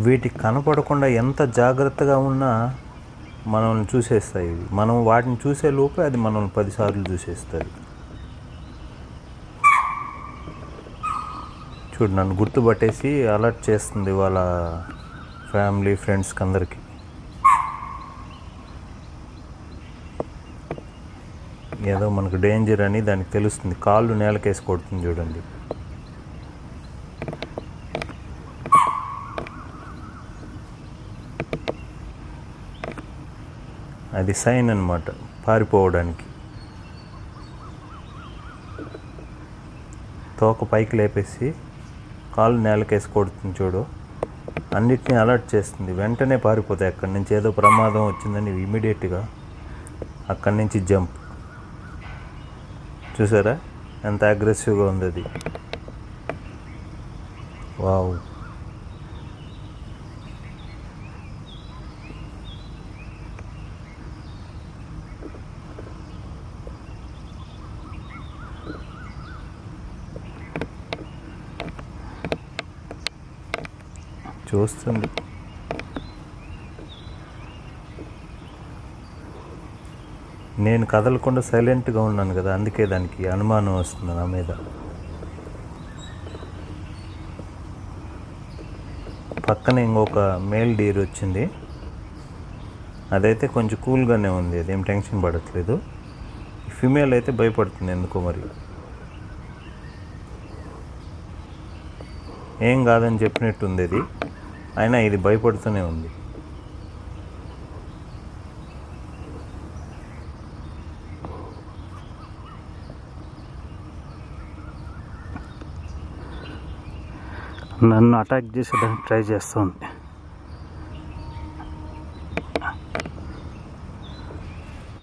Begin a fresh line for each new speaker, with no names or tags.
వీటికి కనపడకుండా ఎంత జాగ్రత్తగా ఉన్నా మనల్ని చూసేస్తాయి ఇవి. మనం వాటిని చూసే లోపే అది మనల్ని పదిసార్లు చూసేస్తుంది చూడు నన్ను గుర్తుపట్టేసి అలర్ట్ చేస్తుంది వాళ్ళ ఫ్యామిలీ ఫ్రెండ్స్కి అందరికీ. ఏదో మనకు డేంజర్ అని దానికి తెలుస్తుంది. కాళ్ళు నేలకేసి కొడుతుంది చూడండి. అది సైన్ అన్నమాట పారిపోవడానికి. తోక పైకి లేపేసి కాలు నేలకేసి కొడుతుంది చూడు. అన్నిటినీ అలర్ట్ చేస్తుంది. వెంటనే పారిపోతాయి అక్కడి నుంచి. ఏదో ప్రమాదం వచ్చిందని ఇమీడియట్గా అక్కడి నుంచి జంప్. చూసారా? ఎంత అగ్రెసివ్గా ఉంది అది. వావ్. చూస్తుంది. నేను కదలకుండా సైలెంట్గా ఉన్నాను కదా అందుకే దానికి అనుమానం వస్తుంది నా మీద. పక్కన ఇంకొక మేల్ డీర్ వచ్చింది. అదైతే కొంచెం కూల్గానే ఉంది అదేం టెన్షన్ పడట్లేదు. ఫిమేల్ అయితే భయపడుతుంది ఎందుకో మరి. ఏం కాదని చెప్పినట్టుంది ఇది అయినా ఇది భయపడుతూనే ఉంది.
నన్ను అటాక్ చేసేదానికి ట్రై చేస్తుంది